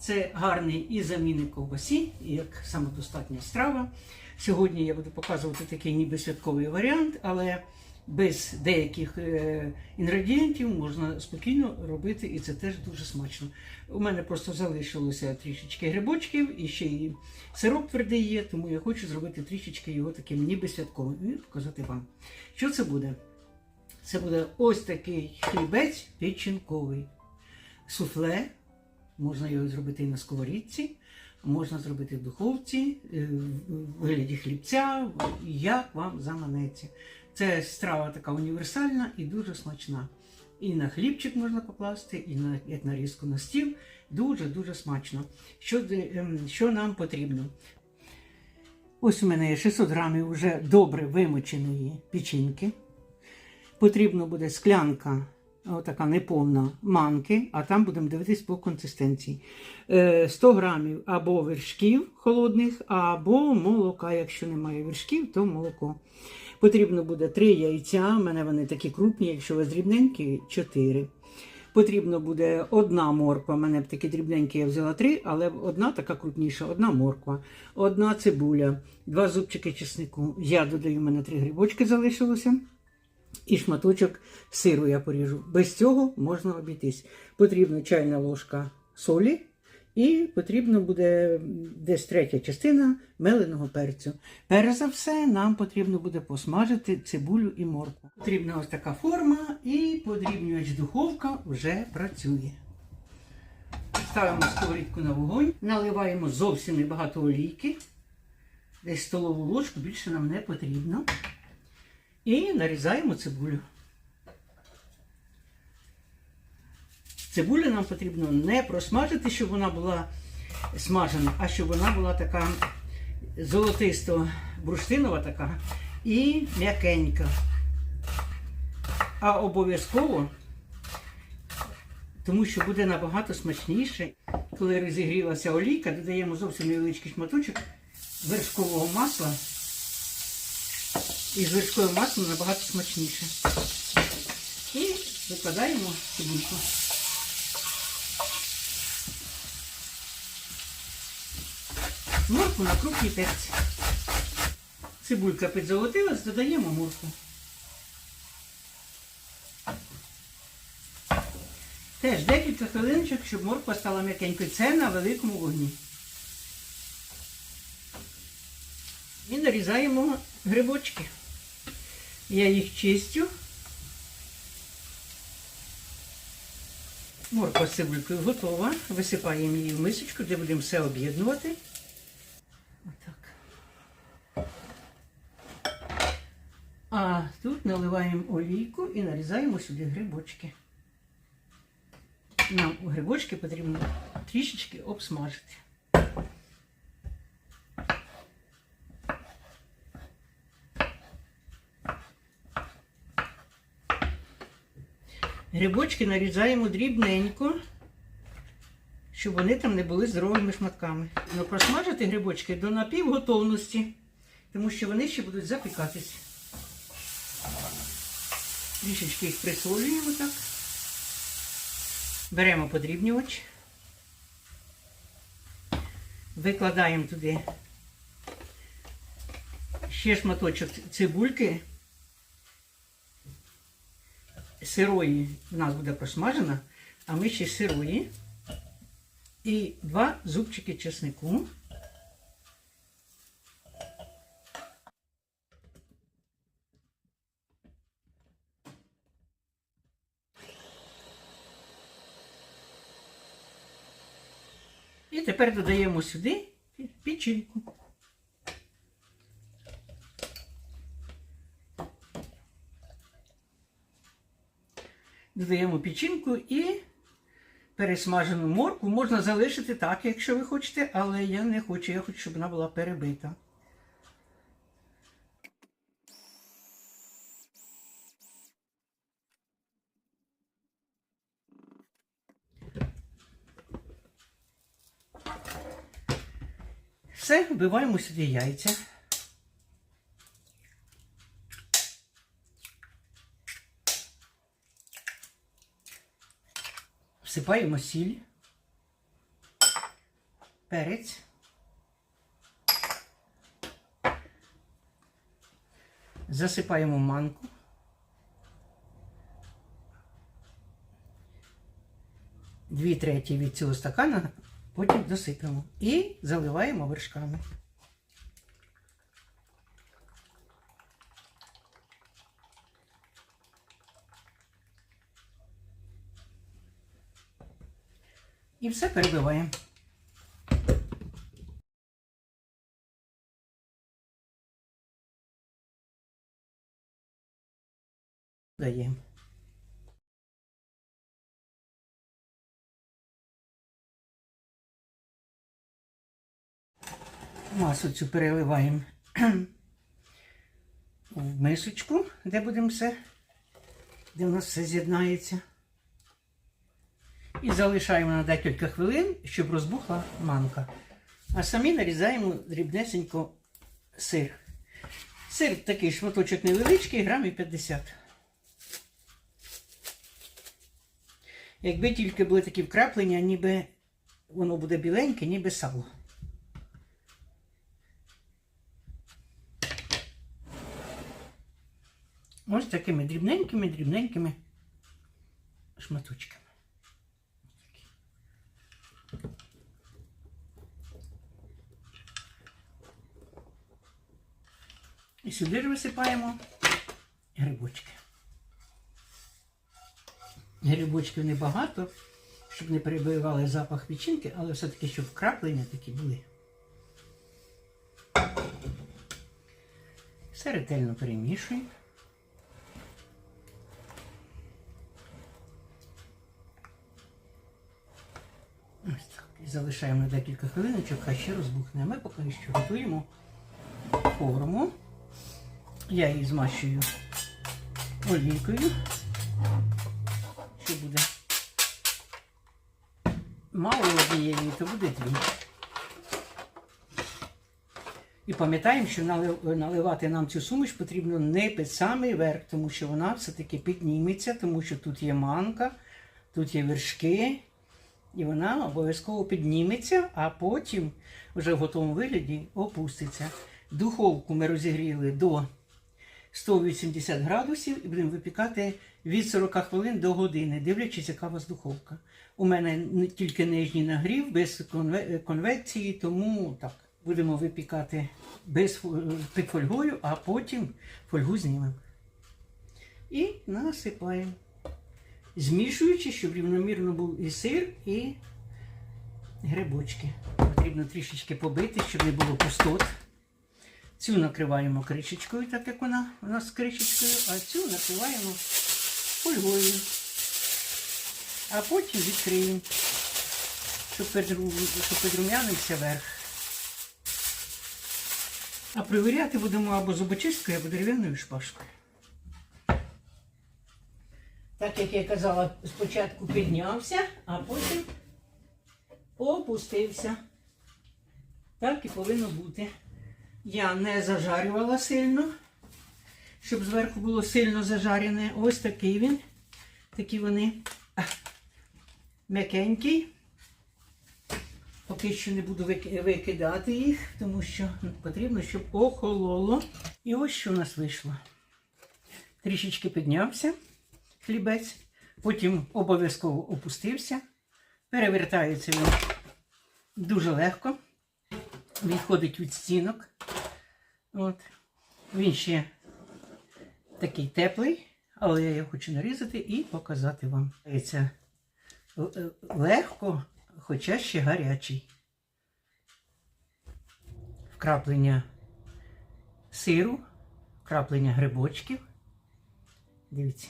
Це гарний і замінник ковбасі, як самодостатня страва. Сьогодні я буду показувати такий ніби святковий варіант, але без деяких е, інгредієнтів можна спокійно робити, і це теж дуже смачно. У мене просто залишилося трішечки грибочків і ще й сироп твердий є, тому я хочу зробити трішечки його таким ніби святковим і показати вам. Що це буде? Це буде ось такий хлібець печінковий. Суфле. Можна його зробити і на сковорідці, можна зробити в духовці, е, в вигляді хлібця, як вам заманеться. Це страва така універсальна і дуже смачна. І на хлібчик можна покласти, і на як нарізку на стіл. Дуже-дуже смачно. Що, ем, що нам потрібно? Ось у мене є 600 грамів вже добре вимоченої печінки. Потрібно буде склянка, отака неповна манки, а там будемо дивитись по консистенції. Е, 100 грамів або вершків холодних, або молока. Якщо немає вершків, то молоко. Потрібно буде 3 яйця. У мене вони такі крупні, якщо у вас дрібненькі, 4. Потрібно буде одна морква. У мене такі дрібненькі я взяла три, але одна така крупніша, одна морква, одна цибуля, два зубчики чеснику. Я додаю, у мене три грибочки залишилося. І шматочок сиру я поріжу. Без цього можна обійтись. Потрібна чайна ложка солі, і потрібно буде десь третя частина меленого перцю. Перш за все, нам потрібно буде посмажити цибулю і моркву. Потрібна ось така форма, і подрібнювач духовка вже працює. Ставимо сковорідку на вогонь, наливаємо зовсім небагато олійки. Десь столову ложку більше нам не потрібно. І нарізаємо цибулю. Цибулю нам потрібно не просмажити, щоб вона була смажена, а щоб вона була така золотисто бурштинова така і м'якенька. А обов'язково, тому що буде набагато смачніше, коли розігрілася олійка, додаємо зовсім невеличкий шматочок вершкового масла. І з вершковим маслом набагато смачніше. І викладаємо цибульку. Морку на крупній терці. Цибулька підзолотилась, додаємо морку. Теж декілька хвилиночок, щоб морква стала м'якенькою. Це на великому вогні. І нарізаємо грибочки. Я їх чистю. Морква з цибулькою готова. Висипаємо її в мисочку, де будемо все об'єднувати. Отак. А тут наливаємо олійку і нарізаємо сюди грибочки. Нам грибочки потрібно трішечки обсмажити. Грибочки нарізаємо дрібненько, щоб вони там не були здоровими шматками. Ну, просмажити грибочки до напівготовності, тому що вони ще будуть запікатись. Трішечки їх присолюємо так. Беремо подрібнювач. Викладаємо туди ще шматочок цибульки сирої в нас буде просмажена, а ми ще сирої. І два зубчики чеснику. І тепер додаємо сюди печінку. Додаємо печінку і пересмажену морку можна залишити так, якщо ви хочете, але я не хочу, я хочу, щоб вона була перебита. Все, вбиваємо сюди яйця. Всипаємо сіль. перець. Засипаємо манку. Дві треті від цього стакана, потім досипемо. І заливаємо вершками. І все перебиваємо. Даємо. Масу цю переливаємо в мисочку, де будемо все, де в нас все з'єднається. І залишаємо на декілька хвилин, щоб розбухла манка. А самі нарізаємо дрібнесенько сир. Сир такий шматочок невеличкий, грамів 50. Якби тільки були такі вкраплення, ніби воно буде біленьке, ніби сало. Ось такими дрібненькими, дрібненькими шматочками. І сюди ж висипаємо грибочки. Грибочків небагато, щоб не перебивали запах печінки, але все-таки, щоб вкраплення такі були. Все ретельно перемішуємо. Ось так. І залишаємо на декілька хвилиночок, хай ще розбухне. Ми поки що готуємо форму. Я її змащую олійкою. Що буде мало однієї, то буде дві. І пам'ятаємо, що наливати нам цю суміш потрібно не під самий верх, тому що вона все-таки підніметься, тому що тут є манка, тут є вершки, і вона обов'язково підніметься, а потім вже в готовому вигляді опуститься. Духовку ми розігріли до 180 градусів і будемо випікати від 40 хвилин до години, дивлячись, яка у вас духовка. У мене тільки нижній нагрів, без конвекції, тому так. Будемо випікати без під фольгою, а потім фольгу знімемо. І насипаємо. Змішуючи, щоб рівномірно був і сир, і грибочки. Потрібно трішечки побити, щоб не було пустот. Цю накриваємо кришечкою, так як вона у нас кришечкою, а цю накриваємо фольгою. А потім відкриємо, щоб, підру- щоб підрум'янився верх. А перевіряти будемо або зубочисткою, або дерев'яною шпажкою. Так як я казала, спочатку піднявся, а потім опустився. Так і повинно бути. Я не зажарювала сильно, щоб зверху було сильно зажарене. Ось такий він. Такі вони а, м'якенькі. Поки що не буду викидати їх, тому що потрібно, щоб охололо. І ось що у нас вийшло. Трішечки піднявся хлібець, потім обов'язково опустився. Перевертається він дуже легко. Відходить від стінок. От. Він ще такий теплий, але я його хочу нарізати і показати вам. Це легко, хоча ще гарячий. Вкраплення сиру, вкраплення грибочків. Дивіться.